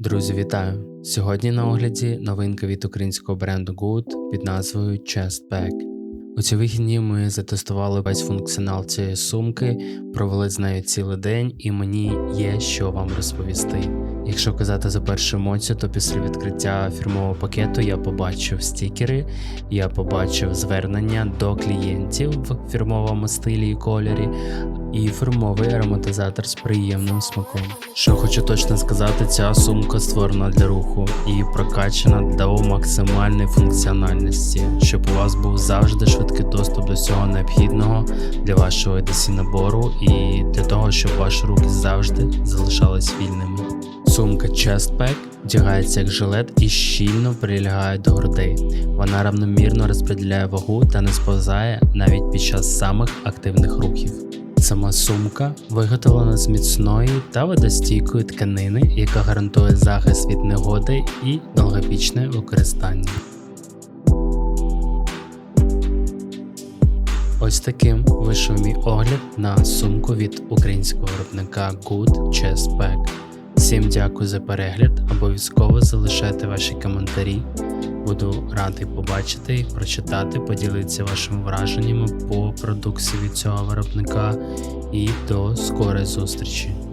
Друзі, вітаю! Сьогодні на огляді новинка від українського бренду Good під назвою Chest Bag. У ці вихідні ми затестували весь функціонал цієї сумки, провели з нею цілий день, і мені є що вам розповісти. Якщо казати за першу емоцію, то після відкриття фірмового пакету я побачив стікери, я побачив звернення до клієнтів в фірмовому стилі і кольорі, і фірмовий ароматизатор з приємним смаком. Що хочу точно сказати, ця сумка створена для руху і прокачана до максимальної функціональності, щоб у вас був завжди швидкий доступ до всього необхідного для вашого EDC набору і для того, щоб ваші руки завжди залишались вільними. Сумка Chest Pack вдягається як жилет і щільно прилягає до грудей. Вона равномірно розподіляє вагу та не сповзає навіть під час самих активних рухів. Сама сумка виготовлена з міцної та водостійкої тканини, яка гарантує захист від негоди і довговічне використання. Ось таким вийшов мій огляд на сумку від українського виробника Good Chest Pack. Всім дякую за перегляд. Обов'язково залишайте ваші коментарі. Буду радий побачити прочитати, поділитися вашими враженнями по продукції від цього виробника. І до скорої зустрічі!